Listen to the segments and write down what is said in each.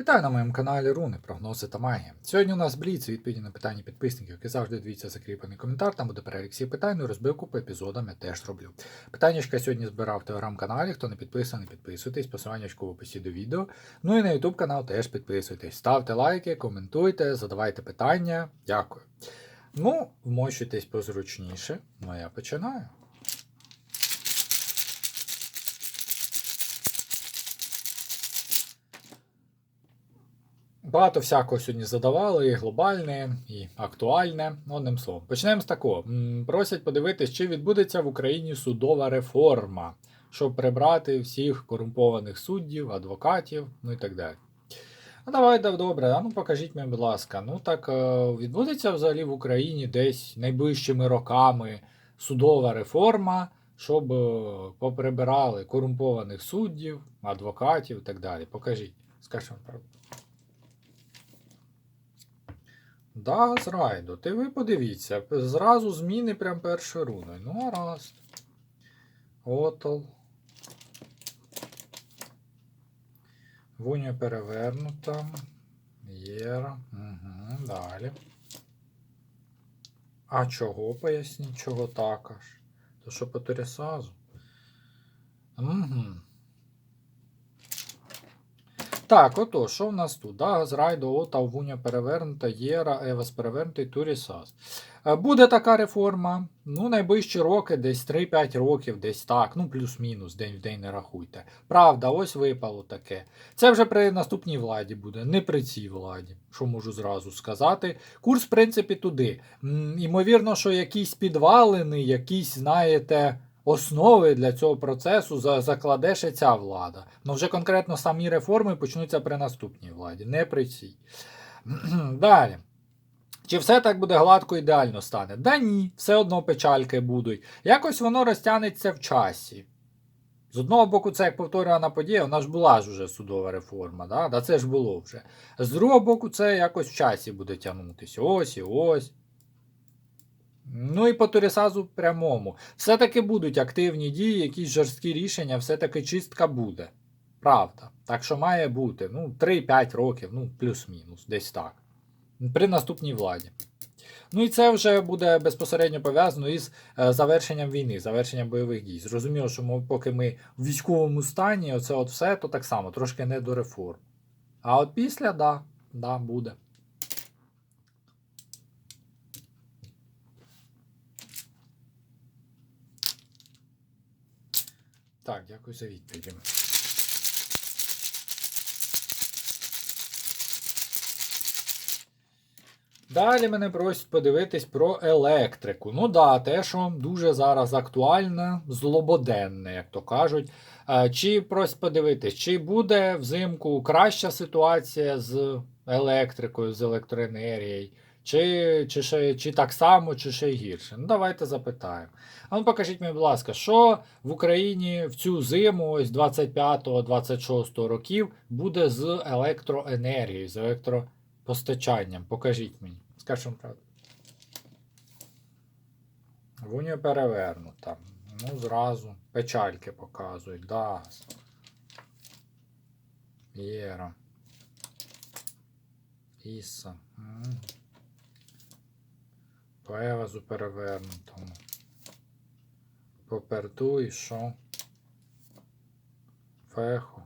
Вітаю на моєму каналі Руни, прогнози та магія. Сьогодні у нас бліц відповіді на питання підписників, які завжди дивіться закріплений коментар. Там буде перелік всіх питань, ну розбивку по епізодам я теж роблю. Питаннячка сьогодні збирав в телеграм-каналі. Хто не підписаний, підписуйтесь, посиланнячку в описі до відео. Ну і на YouTube канал теж підписуйтесь. Ставте лайки, коментуйте, задавайте питання. Дякую. Ну, вмощуйтесь позручніше. Ну я починаю. Багато всякого сьогодні задавали, і глобальне, і актуальне. Одним словом. Почнемо з такого. Просять подивитись, чи відбудеться в Україні судова реформа, щоб прибрати всіх корумпованих суддів, адвокатів, ну і так далі. Ну, давайте добре, а ну покажіть мені, будь ласка. Ну так е, відбудеться взагалі в Україні десь найближчими роками судова реформа, щоб е, поприбирали корумпованих суддів, адвокатів і так далі. Покажіть. Скажіть вам правду. Да, зрайдо. Ти ви подивіться. Зразу зміни прям першою руною. Ну, гаразд. Отол. Вуня перевернута. Єра. Угу, далі. А чого поясніть, чого так аж? То що по Торісазу? Угу. Так, ото, що в нас тут? Дагас, Райдо, Ота, Вуня перевернута, Єра, Евас перевернутий, Турісас. Е, Буде така реформа. Ну, найближчі роки, десь 3-5 років, десь так. Ну, плюс-мінус, день в день не рахуйте. Правда, ось випало таке. Це вже при наступній владі буде, не при цій владі, що можу зразу сказати. Курс, в принципі, туди. Ймовірно, що якісь підвалини, якісь, знаєте основи для цього процесу за- закладе ще ця влада. Ну вже конкретно самі реформи почнуться при наступній владі, не при цій. Далі. Чи все так буде гладко ідеально стане? Да ні, все одно печальки будуть. Якось воно розтягнеться в часі. З одного боку, це як повторювана подія, вона ж була ж вже судова реформа, да? Да це ж було вже. З другого боку, це якось в часі буде тягнутися. Ось і ось. Ну і по Турісазу прямому. Все-таки будуть активні дії, якісь жорсткі рішення, все-таки чистка буде. Правда. Так що має бути. Ну, 3-5 років, ну, плюс-мінус, десь так. При наступній владі. Ну і це вже буде безпосередньо пов'язано із е, завершенням війни, завершенням бойових дій. Зрозуміло, що ми, поки ми в військовому стані, оце от все, то так само, трошки не до реформ. А от після, да, да, буде. Так, дякую за відповіді. Далі мене просять подивитись про електрику. Ну да, те, що дуже зараз актуальне, злободенне, як то кажуть. Е, Чи просять подивитись, чи буде взимку краща ситуація з електрикою, з електроенергією, чи, чи, ще, чи так само, чи ще гірше. Ну, давайте запитаємо. А ну покажіть мені, будь ласка, що в Україні в цю зиму, ось 25-26 років, буде з електроенергією, з електропостачанням? Покажіть мені. Скажіть вам правду. Вуня перевернута. Ну, зразу. Печальки показують. Дагас. Єра. Іса. По перевернутому. По перту і що? Феху.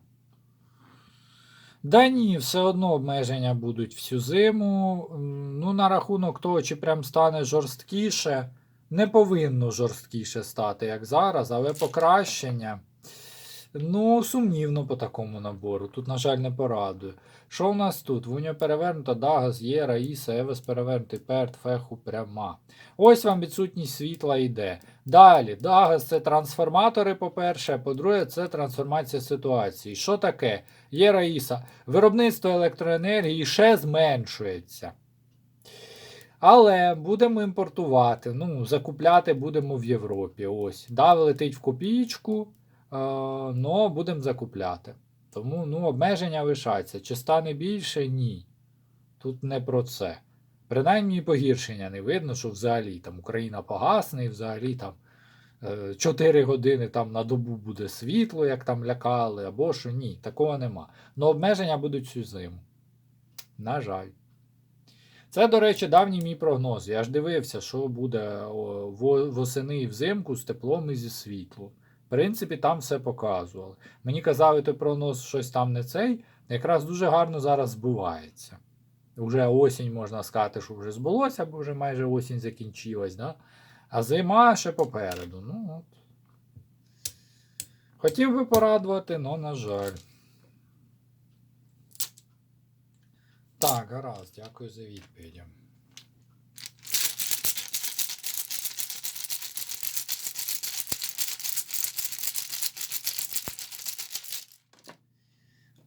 Да ні, все одно обмеження будуть всю зиму. Ну, на рахунок того, чи прям стане жорсткіше. Не повинно жорсткіше стати, як зараз, але покращення. Ну, сумнівно по такому набору. Тут, на жаль, не порадую. Що у нас тут? Вуня перевернута, Дагас, Єра, Іса, Евес перевернутий, Перт, Феху, пряма. Ось вам відсутність світла йде. Далі, Дагас це трансформатори, по-перше, по-друге, це трансформація ситуації. Що таке? Єра Іса. Виробництво електроенергії ще зменшується. Але будемо імпортувати, ну, закупляти будемо в Європі. Ось. Да, летить в копійку, але будемо закупляти. Тому ну, обмеження лишаться. Чи стане більше? Ні. Тут не про це. Принаймні погіршення не видно, що взагалі там Україна погасне і взагалі там 4 години там на добу буде світло, як там лякали, або що ні, такого нема. Но обмеження будуть всю зиму. На жаль. Це, до речі, давній мій прогноз. Я ж дивився, що буде восени і взимку з теплом і зі світлом. Принципі, там все показували. Мені казали, той прогноз щось там не цей, якраз дуже гарно зараз збувається. Уже осінь, можна сказати, що вже збулося, бо вже майже осінь закінчилась, да? а зима ще попереду. Ну, от. Хотів би порадувати, але на жаль. Так, гаразд, дякую за відповідь.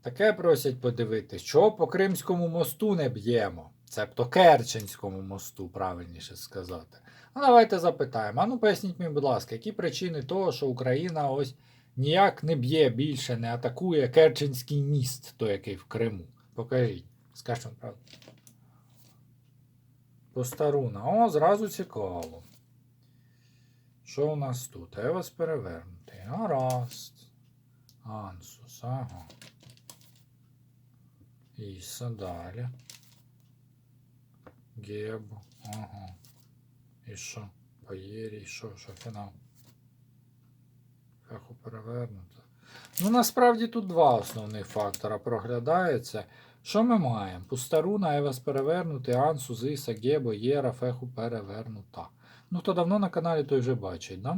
Таке просять подивитись, чого по Кримському мосту не б'ємо. Цебто Керченському мосту, правильніше сказати. Ну, давайте запитаємо. А ну поясніть мені, будь ласка, які причини того, що Україна ось ніяк не б'є більше, не атакує Керченський міст, той, який в Криму. Покажіть. Вам правду. Постаруна. О, зразу цікаво. Що у нас тут? Евас перевернутий. Гаразд. Ансус, ага. Іса далі. Гебу. Ага. І що? Поєрі, і що, що фінал? Феху перевернуто. Ну, насправді тут два основних фактора проглядається. Що ми маємо? Пустаруна, Евас перевернутий, Ансу, Зиса, Гебо, Єра, Феху перевернута. Ну, хто давно на каналі, той вже бачить, да?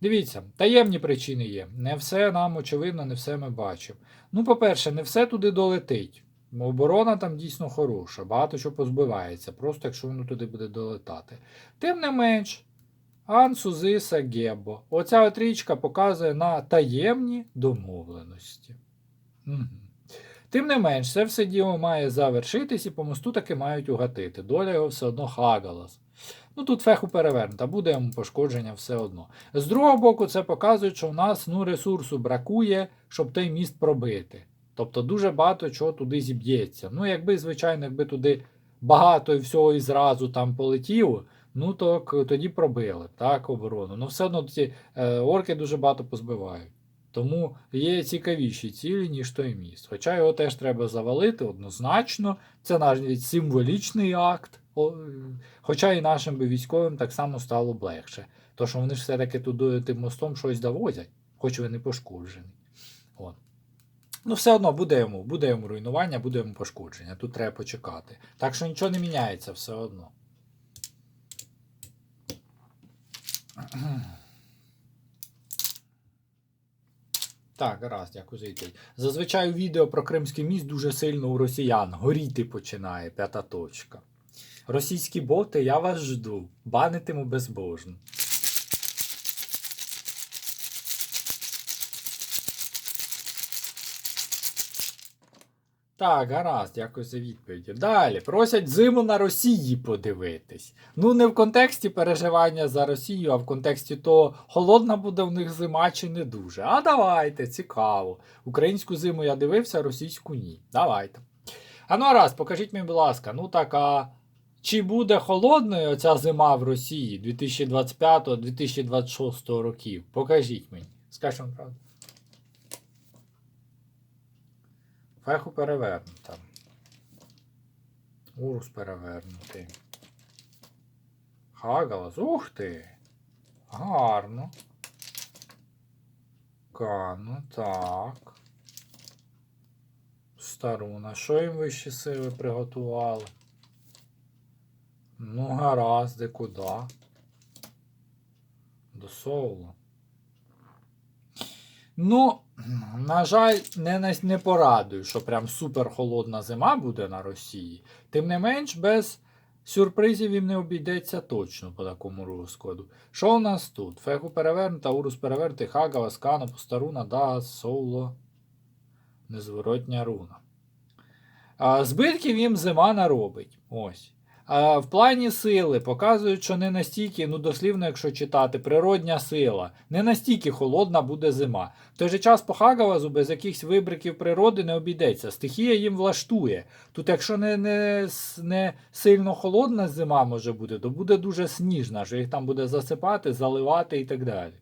Дивіться, таємні причини є. Не все нам, очевидно, не все ми бачимо. Ну, по-перше, не все туди долетить. Оборона там дійсно хороша, багато що позбивається, просто якщо воно туди буде долетати. Тим не менш, Ансу, Зиса, Гебо. Оця от річка показує на таємні домовленості. Угу. Тим не менш, це все діло має завершитись і по мосту таки мають угатити. Доля його все одно хагалас. Ну тут феху перевернута, буде йому пошкодження все одно. З другого боку, це показує, що в нас ну, ресурсу бракує, щоб той міст пробити. Тобто дуже багато чого туди зіб'ється. Ну, якби, звичайно, якби туди багато і всього і зразу там полетіло, ну то тоді пробили так, оборону. Ну все одно ці е, орки дуже багато позбивають. Тому є цікавіші цілі, ніж той міст. Хоча його теж треба завалити однозначно. Це навіть символічний акт. Е, Хоча і нашим би військовим так само стало б легше. То що вони ж все-таки туди тим мостом щось довозять, хоч він і пошкоджений. От. Ну, все одно буде йому, буде йому руйнування, буде йому пошкодження. Тут треба почекати. Так що нічого не міняється все одно. Так, гаразд, дякую за відповідь. Зазвичай відео про Кримський міст дуже сильно у росіян горіти починає, п'ята точка. Російські боти, я вас жду. Банитиму безбожно. Так, гаразд, дякую за відповіді. Далі просять зиму на Росії подивитись. Ну, не в контексті переживання за Росію, а в контексті того, холодна буде в них зима чи не дуже. А давайте, цікаво. Українську зиму я дивився, російську ні. Давайте. А ну раз, покажіть мені, будь ласка, ну так, а чи буде холодною оця зима в Росії 2025-2026 років? Покажіть мені. Вам правду. Феху перевернута. Урус перевернутий. Хагалас. Ух ти! Гарно. Кану, так. Старуна. Що їм вищі сили приготували? Ну, гаразд, де куди? До Соулу. Ну, на жаль, не, не порадую, що прям супер холодна зима буде на Росії. Тим не менш, без сюрпризів їм не обійдеться точно по такому розкладу. Що у нас тут? Феху перевернута, Урус перевернутий, Хагава, Скана, Постаруна, Дагас, Соуло, Незворотня руна. А, збитків їм зима наробить. Ось. В плані сили показують, що не настільки, ну дослівно, якщо читати, природня сила, не настільки холодна буде зима. В той же час по Хагалазу без якихось вибриків природи не обійдеться. Стихія їм влаштує. Тут, якщо не, не, не сильно холодна зима може бути, то буде дуже сніжна, що їх там буде засипати, заливати і так далі.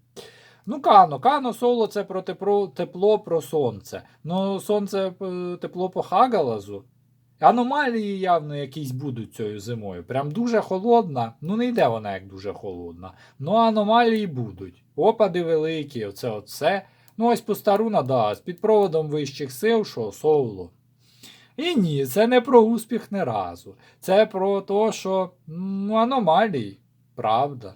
Ну, Кано, Кано соло це про тепло, тепло про сонце. Ну, сонце е, тепло по Хагалазу. Аномалії явно якісь будуть цією зимою. Прям дуже холодна. Ну, не йде вона як дуже холодна. Ну, аномалії будуть. Опади великі, оце оце. Ну, ось постаруна, да, з під проводом вищих сил, що соло. І ні, це не про успіх не разу. Це про те, що ну, аномалії, правда.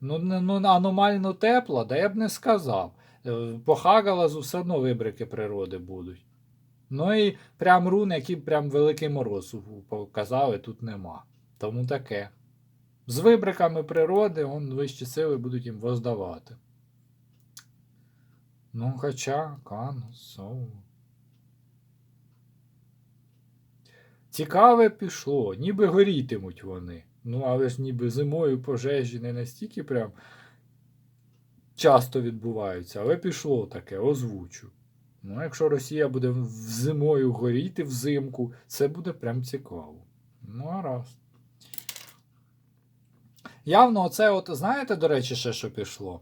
Ну, ну аномально тепло, да я б не сказав. Е, По Хагалазу все одно вибрики природи будуть. Ну і прям рун, які прям великий мороз показали, тут нема. Тому таке. З вибриками природи он вищі сили будуть їм воздавати. Ну, хоча, соу. Цікаве пішло, ніби горітимуть вони. Ну, але ж ніби зимою пожежі не настільки прям часто відбуваються, але пішло таке, озвучу. Ну, якщо Росія буде зимою горіти взимку, це буде прям цікаво. Ну, гаразд. Явно, оце, от, знаєте, до речі, ще що пішло?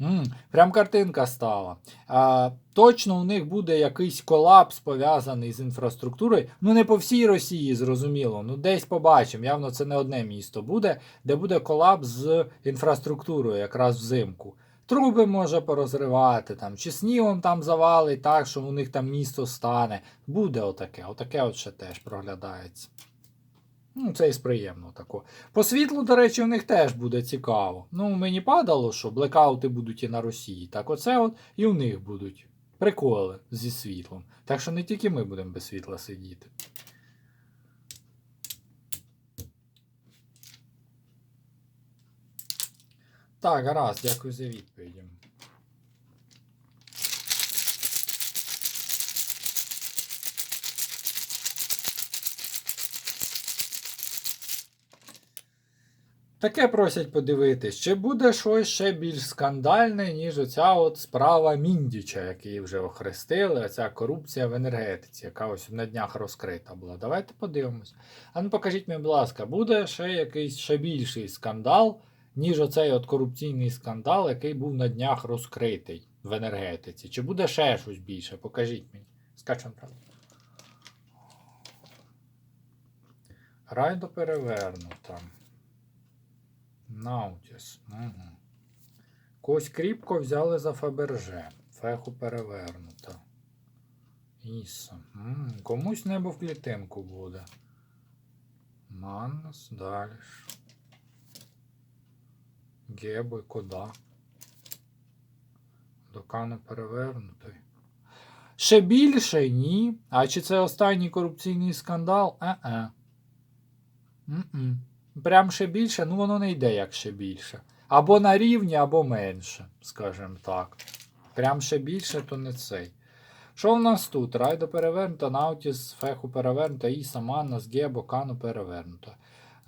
м прям картинка стала. А, точно у них буде якийсь колапс пов'язаний з інфраструктурою. Ну, не по всій Росії, зрозуміло. Ну, десь побачимо. Явно це не одне місто буде, де буде колапс з інфраструктурою якраз взимку. Труби може порозривати, там, чи снігом там завалить так, що у них там місто стане. Буде отаке. Отаке от ще теж проглядається. Ну, це із приємного такого. По світлу, до речі, у них теж буде цікаво. Ну, мені падало, що блекаути будуть і на Росії. Так оце от і у них будуть приколи зі світлом. Так що не тільки ми будемо без світла сидіти. Так, гаразд, дякую за відповіді. Таке просять подивитись, чи буде щось ще більш скандальне, ніж оця от справа Міндіча, який вже охрестили, оця корупція в енергетиці, яка ось на днях розкрита була. Давайте подивимось. А ну покажіть мені, будь ласка, буде ще якийсь ще більший скандал, ніж оцей от корупційний скандал, який був на днях розкритий в енергетиці. Чи буде ще щось більше? Покажіть мені. Скачем правда. Райдо перевернута. Наутіс. Угу. Когось кріпко взяли за Фаберже. Феху перевернуто. Іса. М, Комусь небо в клітинку буде. Маннас, далі. Ж. Гебой, кода. Докано перевернутий. Ще більше ні. А чи це останній корупційний скандал? Е-е. Прям ще більше, ну воно не йде як ще більше. Або на рівні, або менше, скажімо так. Прям ще більше, то не цей. Що в нас тут? Райдо перевернуто, Наутіс, Феху перевернуто, Іса, Маннас, Гебо, Кану перевернуто.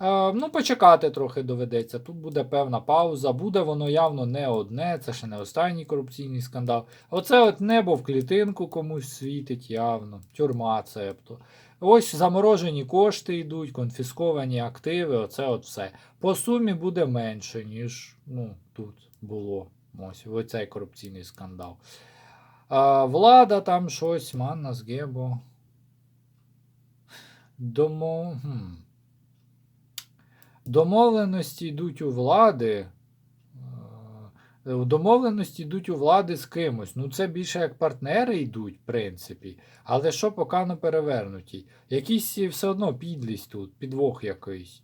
Е, ну, почекати трохи доведеться. Тут буде певна пауза. Буде воно явно не одне, це ще не останній корупційний скандал. Оце от небо в клітинку комусь світить явно. Тюрма цебто. Ось заморожені кошти йдуть, конфісковані активи, оце от все. По сумі буде менше, ніж ну, тут було. Ось оцей корупційний скандал. А, влада там щось, Маннас, Гебо. Домо... Хм. Домовленості йдуть у влади. е, Домовленості йдуть у влади з кимось. Ну, це більше як партнери йдуть, в принципі. Але що поки не перевернуті? Якісь все одно підлість тут, підвох якийсь.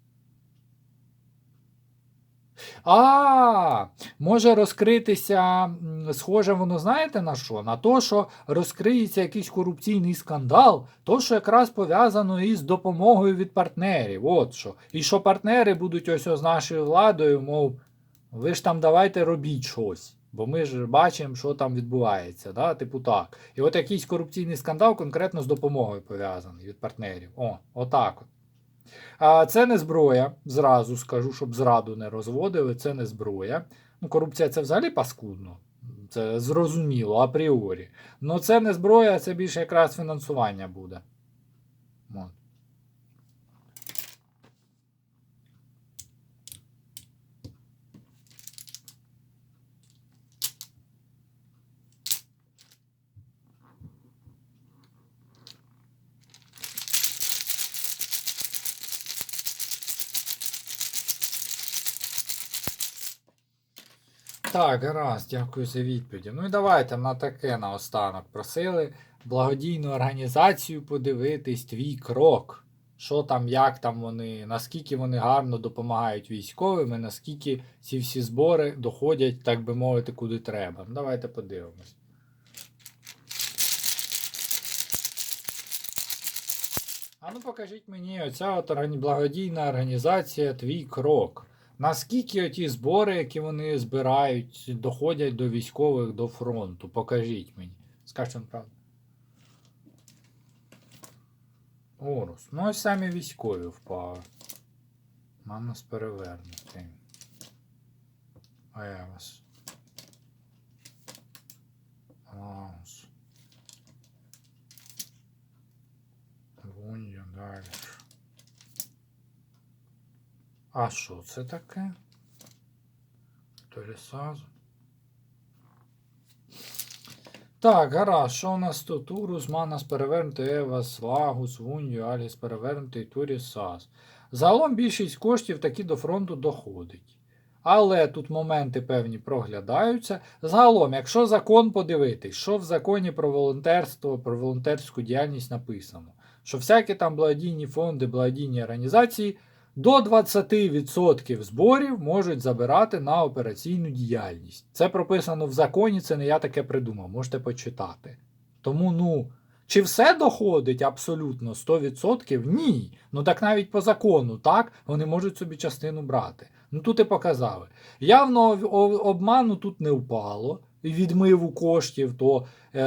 А, може розкритися, схоже, воно знаєте на що? На те, що розкриється якийсь корупційний скандал, то що якраз пов'язано із допомогою від партнерів. От що. І що партнери будуть ось з нашою владою, мов, ви ж там давайте робіть щось. Бо ми ж бачимо, що там відбувається. Да? Типу так. І от якийсь корупційний скандал конкретно з допомогою пов'язаний від партнерів. О, отак от. А це не зброя. Зразу скажу, щоб зраду не розводили. Це не зброя. Ну, корупція це взагалі паскудно. Це зрозуміло, апріорі. Ну це не зброя, це більше якраз фінансування буде. От. Так, гаразд, дякую за відповіді. Ну і давайте на таке наостанок просили благодійну організацію подивитись твій крок. Що там, як там вони, наскільки вони гарно допомагають військовим, і наскільки ці всі збори доходять, так би мовити, куди треба. Ну, Давайте подивимось. А ну покажіть мені, оця от благодійна організація Твій крок. Наскільки оті збори, які вони збирають, доходять до військових до фронту? Покажіть мені. Скажіть правду. Орус. Ну ось самі військові впали. Манус перевернутий. Евас. Лаус. Вунья далі. А що це таке? Торісазу. Так, гаразд, що у нас тут? Урус, Манас перевернутий, Евас, Лагус, Вунью, Аліс перевернутий, Турісас. Загалом більшість коштів таки до фронту доходить. Але тут моменти певні проглядаються. Загалом, якщо закон подивитись, що в законі про волонтерство, про волонтерську діяльність написано, що всякі там благодійні фонди, благодійні організації до 20% зборів можуть забирати на операційну діяльність. Це прописано в законі, це не я таке придумав, можете почитати. Тому, ну, чи все доходить абсолютно 100%? Ні. Ну так навіть по закону, так, вони можуть собі частину брати. Ну тут і показали. Явно об- об- обману тут не впало. І відмиву коштів, то е,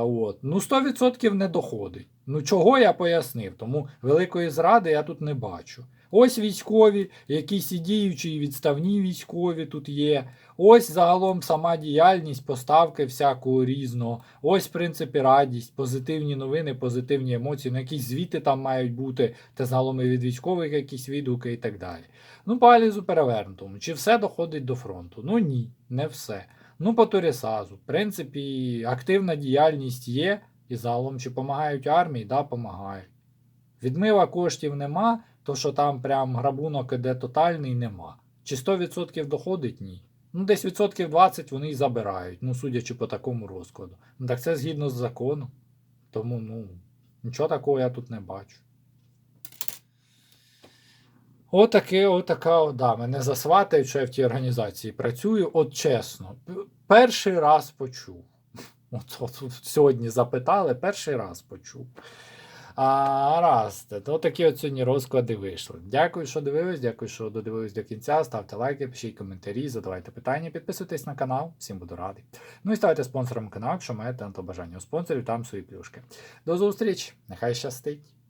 от, ну 100% не доходить. Ну чого я пояснив? Тому великої зради я тут не бачу. Ось військові, якісь і діючі і відставні військові тут є. Ось загалом сама діяльність, поставки всякого різного. Ось, в принципі, радість, позитивні новини, позитивні емоції. Ну, якісь звіти там мають бути, та загалом і від військових якісь відгуки і так далі. Ну, по Алізу перевернутому. Чи все доходить до фронту? Ну ні, не все. Ну, по Торісазу. В принципі, активна діяльність є, і загалом чи допомагають армії, да, допомагають. Відмива коштів нема, то що там прям грабунок іде тотальний, нема. Чи 100% доходить? Ні. Ну, десь відсотків 20 вони і забирають, ну, судячи по такому розкладу. Ну, так це згідно з законом. Тому, ну, нічого такого я тут не бачу. Отаке, отака, да, мене засватають, що я в тій організації працюю. От чесно, перший раз почув. От, от, от сьогодні запитали, перший раз почув. А, раз, то такі сьогодні розклади вийшли. Дякую, що дивились, дякую, що додивились до кінця. Ставте лайки, пишіть коментарі, задавайте питання, підписуйтесь на канал, всім буду радий. Ну і ставайте спонсором каналу, якщо маєте на то бажання. У спонсорів там свої плюшки. До зустрічі, нехай щастить!